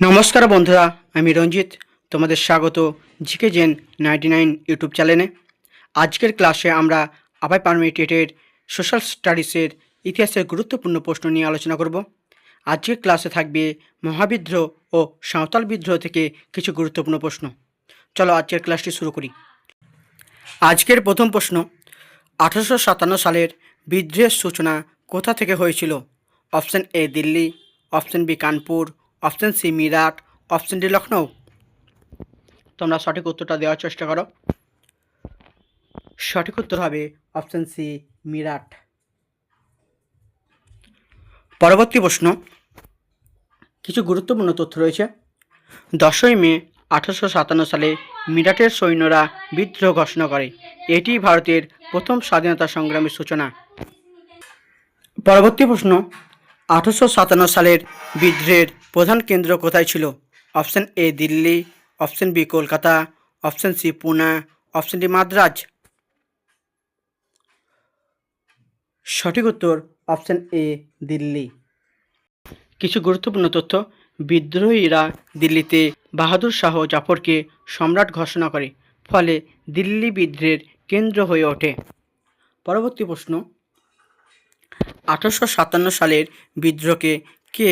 নমস্কার বন্ধুরা, আমি রঞ্জিত। তোমাদের স্বাগত G K gen ninety nine YouTube চ্যানেলে। আজকের ক্লাসে আমরা আবাই পারমিটেটের সোশ্যাল স্টাডিজের ইতিহাসের গুরুত্বপূর্ণ প্রশ্ন নিয়ে আলোচনা করব। আজকের ক্লাসে থাকবে মহাবিদ্রোহ ও সাঁওতাল বিদ্রোহ থেকে কিছু গুরুত্বপূর্ণ প্রশ্ন। চলো আজকের ক্লাসটি শুরু করি। আজকের প্রথম প্রশ্ন, আঠারোশো সাতান্ন সালের বিদ্রোহের সূচনা কোথা থেকে হয়েছিল? Option A Delhi, option B Kanpur option C Meerut, option D Lucknow তোমরা সঠিক উত্তরটা দেওয়ার চেষ্টা করো। সঠিক উত্তর হবে অপশন সি মিরাট। পরবর্তী প্রশ্ন। কিছু গুরুত্বপূর্ণ তথ্য রয়েছে। দশই মে আঠারোশো সাতান্ন সালে মিরাটের সৈন্যরা বিদ্রোহ ঘোষণা করে। এটি ভারতের প্রথম স্বাধীনতা সংগ্রামের সূচনা। পরবর্তী প্রশ্ন। আঠারোশো সাতান্ন সালের বিদ্রোহের প্রধান কেন্দ্র কোথায় ছিল? Option A Delhi, option B Kolkata, option C Poona, option D Madras. সঠিক উত্তর অপশন এ দিল্লি। কিছু গুরুত্বপূর্ণ তথ্য। বিদ্রোহীরা দিল্লিতে বাহাদুর শাহ জাফরকে সম্রাট ঘোষণা করে, ফলে দিল্লি বিদ্রোহের কেন্দ্র হয়ে ওঠে। পরবর্তী প্রশ্ন। আঠারোশো সাতান্ন সালের বিদ্রোহকে কে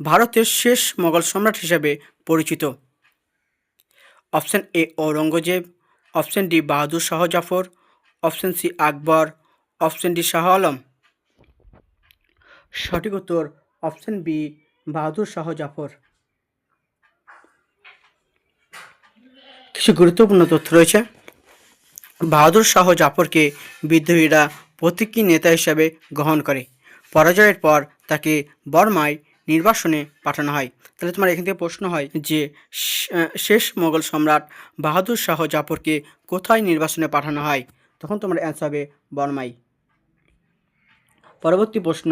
ভারতের শেষ মোগল সম্রাট হিসেবে পরিচিত? Option A Aurangzeb, option D Bahadur Shah Zafar, option C Akbar, option D Shah Alam. সঠিক উত্তর অপশন বি বাহাদুর শাহ জাফর। কিছু গুরুত্বপূর্ণ তথ্য রয়েছে। বাহাদুর শাহ জাফরকে বিদ্রোহীরা প্রতীকী নেতা হিসাবে গ্রহণ করে। পরাজয়ের পর তাকে বর্মায় নির্বাসনে পাঠানো হয়। তাহলে তোমার এখান থেকে প্রশ্ন হয় যে শেষ মোগল সম্রাট বাহাদুর শাহ জাফরকে কোথায় নির্বাসনে পাঠানো হয়? তখন তোমার অ্যান্সার হবে বর্মাই পরবর্তী প্রশ্ন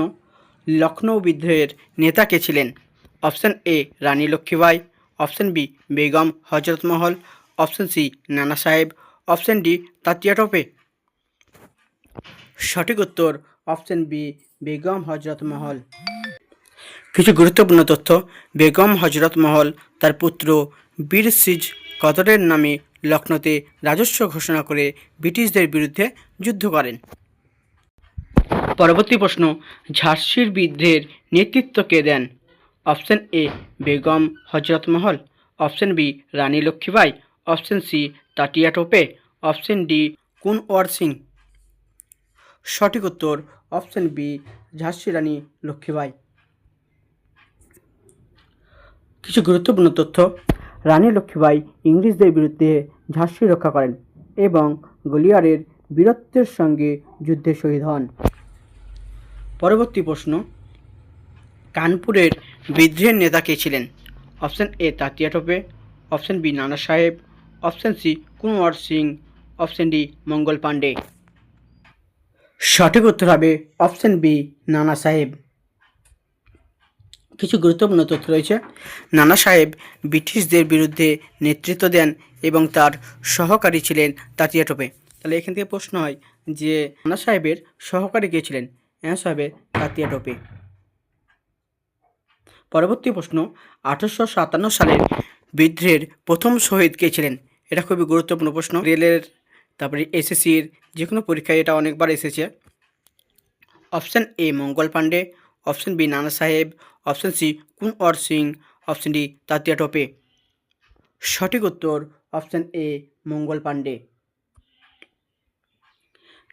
লখনৌ বিদ্রোহের নেতা কে ছিলেন? Option A, Rani Lakshmibai option B, Begum Hazrat Mahal. Option C, Nana Sahib. Option D, Tatya Tope. সঠিক উত্তর অপশন বি, বেগম হজরত মহল। কিছু গুরুত্বপূর্ণ তথ্য, বেগম হজরত মহল তার পুত্র বীর সিজ কদরের নামে লখনৌতে রাজস্ব ঘোষণা করে ব্রিটিশদের বিরুদ্ধে যুদ্ধ করেন। পরবর্তী প্রশ্ন, ঝাঁসির বিদ্রোহের নেতৃত্ব কে দেন? Option A, Begum Hazrat Mahal. Option B, Rani Lakshmibai option C Tatya Tope. Option D, Kunwar Singh. সঠিক উত্তর অপশন বি ঝাঁসি রানী লক্ষ্মীবাই। কিছু গুরুত্বপূর্ণ তথ্য। রানী লক্ষ্মীবাই ইংরেজদের বিরুদ্ধে ঝাঁসি রক্ষা করেন এবং গলিয়ারের বীরত্বের সঙ্গে যুদ্ধে শহীদ হন। পরবর্তী প্রশ্ন, কানপুরের বিদ্রোহের নেতা কে ছিলেন? Option A Tatya Tope, option B Nana Sahib, option C Kunwar Singh, option D Mangal Pandey. সঠিক উত্তর হবে অপশন বি, নানা সাহেব। কিছু গুরুত্বপূর্ণ তথ্য রয়েছে। নানা সাহেব ব্রিটিশদের বিরুদ্ধে নেতৃত্ব দেন এবং তার সহকারী ছিলেন তাতিয়া টোপে। তাহলে এখান থেকে প্রশ্ন হয় যে, নানা সাহেবের সহকারী কে ছিলেন? অ্যান্সার হবে তাতিয়া টোপে। পরবর্তী প্রশ্ন, আঠারোশো সাতান্ন সালের বিদ্রোহের প্রথম শহীদ কে ছিলেন? এটা খুবই গুরুত্বপূর্ণ প্রশ্ন। রেলের তারপরে এসএসসির যে কোনো পরীক্ষায় এটা অনেকবার এসেছে। Option A Mangal Pandey. Option B Nana Sahib. Option C Kunwar Singh. Option D Tatya Tope. সঠিক উত্তর অপশান এ মঙ্গল পাণ্ডে।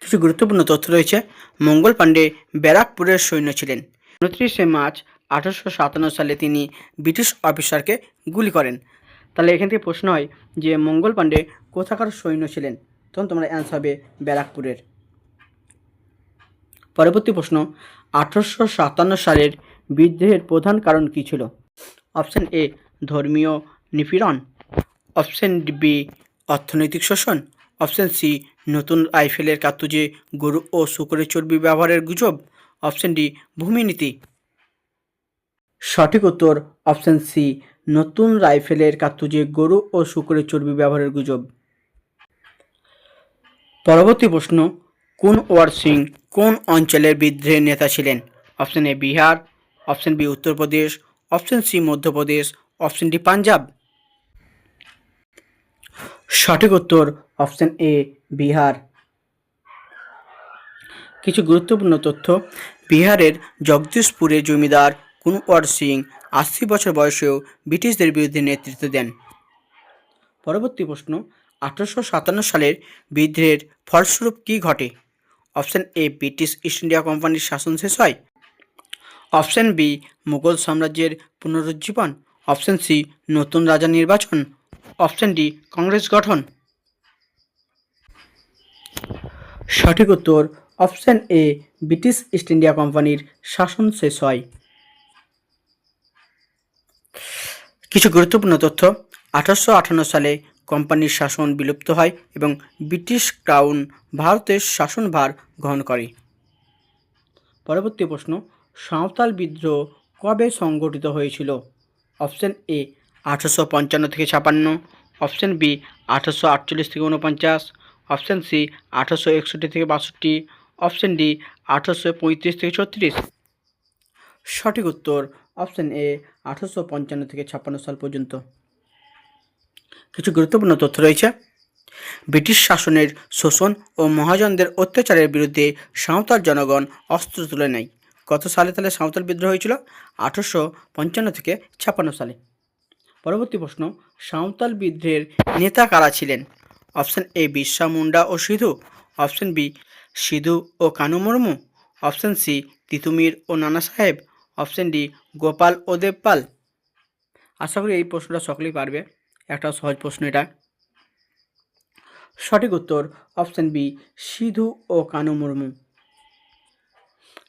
কিছু গুরুত্বপূর্ণ তথ্য রয়েছে। মঙ্গল পাণ্ডে ব্যারাকপুরের সৈন্য ছিলেন। উনত্রিশে মার্চ আঠারোশো সাতান্ন সালে তিনি ব্রিটিশ অফিসারকে গুলি করেন। তাহলে এখান থেকে প্রশ্ন হয় যে মঙ্গল পাণ্ডে কোথাকার সৈন্য ছিলেন? তখন তোমার অ্যান্সার হবে ব্যারাকপুরের। পরবর্তী প্রশ্ন, আঠারোশো সাতান্ন সালের বিদ্রোহের প্রধান কারণ কী ছিল? অপশান এ ধর্মীয় নিপীড়ন। অপশন বি অর্থনৈতিক শোষণ। অপশন সি নতুন রাইফেলের কার্তুজে গরু ও শুকরের চর্বি ব্যবহারের গুজব। অপশন ডি ভূমিনীতি সঠিক উত্তর অপশন সি নতুন রাইফেলের কার্তুজে গরু ও শুকরের চর্বি ব্যবহারের গুজব। পরবর্তী প্রশ্ন, কোন ওয়ার সিং কোন অঞ্চলের বিদ্রোহের নেতা ছিলেন? Option A Bihar, option B Uttar Pradesh, option C Madhya Pradesh, option D Punjab. সঠিক উত্তর অপশন এ বিহার। কিছু গুরুত্বপূর্ণ তথ্য, বিহারের জগদীশপুরে জমিদার কুনওয়ার সিং আশি বছর বয়সেও ব্রিটিশদের বিরুদ্ধে নেতৃত্ব দেন? পরবর্তী প্রশ্ন আঠারোশো সাতান্ন সালের বিদ্রোহের ফলস্বরূপ কী ঘটে? Option A British East India কোম্পানির শাসন শেষ হয়। অপশন বি মুঘল সাম্রাজ্যের পুনরুজ্জীবন। অপশান সি নতুন রাজা নির্বাচন। অপশান ডি কংগ্রেস গঠন। সঠিক উত্তর, option A British East India কোম্পানির শাসন শেষ হয়। কিছু গুরুত্বপূর্ণ তথ্য, আঠারোশো আটান্ন সালে কোম্পানির শাসন বিলুপ্ত হয় এবং ব্রিটিশ ক্রাউন ভারতের শাসনভার গ্রহণ করে। পরবর্তী প্রশ্ন, সাঁওতাল বিদ্রোহ কবে সংগঠিত হয়েছিল? অপশন এ, আঠারোশো পঞ্চান্ন থেকে ছাপান্ন। অপশন বি, আঠারোশো আটচল্লিশ থেকে উনপঞ্চাশ অপশন সি, আঠারোশো একষট্টি থেকে বাষট্টি। অপশন ডি, আঠারোশো পঁয়ত্রিশ থেকে ছত্রিশ। সঠিক উত্তর অপশন এ, আঠারোশো পঞ্চান্ন থেকে ছাপ্পান্ন সাল পর্যন্ত। কিছু গুরুত্বপূর্ণ তথ্য রয়েছে। ব্রিটিশ শাসনের শোষণ ও মহাজনদের অত্যাচারের বিরুদ্ধে সাঁওতাল জনগণ অস্ত্র তুলে নেয়। কত সালে তাহলে সাঁওতাল বিদ্রোহ হয়েছিল আঠারোশো পঞ্চান্ন থেকে ছাপ্পান্ন সালে। পরবর্তী প্রশ্ন, সাঁওতাল বিদ্রোহের নেতা কারা ছিলেন? অপশান এ বিরসা মুন্ডা ও সিধু। অপশন বি সিধু ও কানু মুর্মু। অপশন সি তিতুমির ও নানা সাহেব। অপশন ডি গোপাল ও দেবপাল। আশা করি এই প্রশ্নটা সকলেই পারবে। একটা সহজ প্রশ্ন এটা। সঠিক উত্তর অপশন বি, সিধু ও কানু মুর্মু।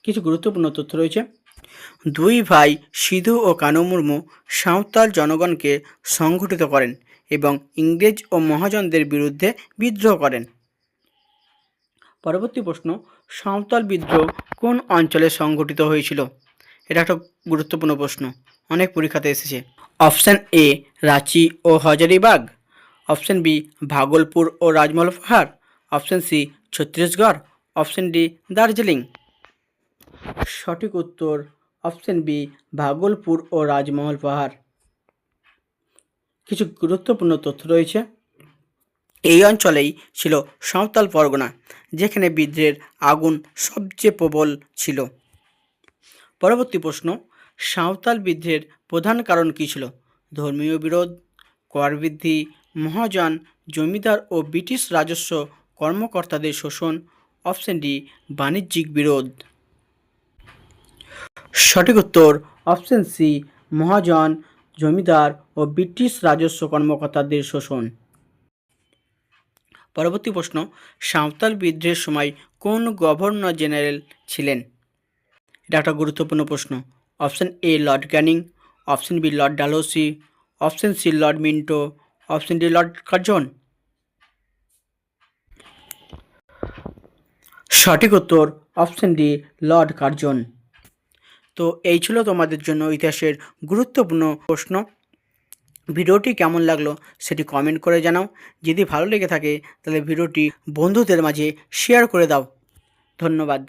কিছু গুরুত্বপূর্ণ তথ্য রয়েছে। দুই ভাই সিধু ও কানু মুর্মু সাঁওতাল জনগণকে সংগঠিত করেন এবং ইংরেজ ও মহাজনদের বিরুদ্ধে বিদ্রোহ করেন। পরবর্তী প্রশ্ন, সাঁওতাল বিদ্রোহ কোন অঞ্চলে সংগঠিত হয়েছিল? এটা একটা গুরুত্বপূর্ণ প্রশ্ন। অনেক পরীক্ষাতে এসেছে। অপশান এ রাঁচি ও হজারিবাগ। অপশান বি ভাগলপুর ও রাজমহল পাহাড়। Option C Chhattisgarh. Option D Darjeeling. সঠিক উত্তর অপশান বি ভাগলপুর ও রাজমহল পাহাড়। কিছু গুরুত্বপূর্ণ তথ্য রয়েছে। এই অঞ্চলেই ছিল সাঁওতাল পরগনা, যেখানে বিদ্রোহের আগুন সবচেয়ে প্রবল ছিল। পরবর্তী প্রশ্ন সাঁওতাল বিদ্রোহের প্রধান কারণ কী ছিল? ধর্মীয় বিরোধ, কর বৃদ্ধি মহাজন জমিদার ও ব্রিটিশ রাজস্ব কর্মকর্তাদের শোষণ, অপশন ডি, বাণিজ্যিক বিরোধ। সঠিক উত্তর, অপশন সি মহাজন জমিদার ও ব্রিটিশ রাজস্ব কর্মকর্তাদের শোষণ। পরবর্তী প্রশ্ন, সাঁওতাল বিদ্রোহের সময় কোন গভর্নর জেনারেল ছিলেন? এটা একটা গুরুত্বপূর্ণ প্রশ্ন। Option A Lord Canning option B Lord Dalhousie, option C Lord Minto, option D Lord Curzon. সঠিক উত্তর অপশন ডি লর্ড কার্জন। তো এই ছিল তোমাদের জন্য ইতিহাসের গুরুত্বপূর্ণ প্রশ্ন। ভিডিওটি কেমন লাগল সেটি কমেন্ট করে জানাও। যদি ভালো লেগে থাকে তাহলে ভিডিওটি বন্ধুদের মাঝে শেয়ার করে দাও। ধন্যবাদ।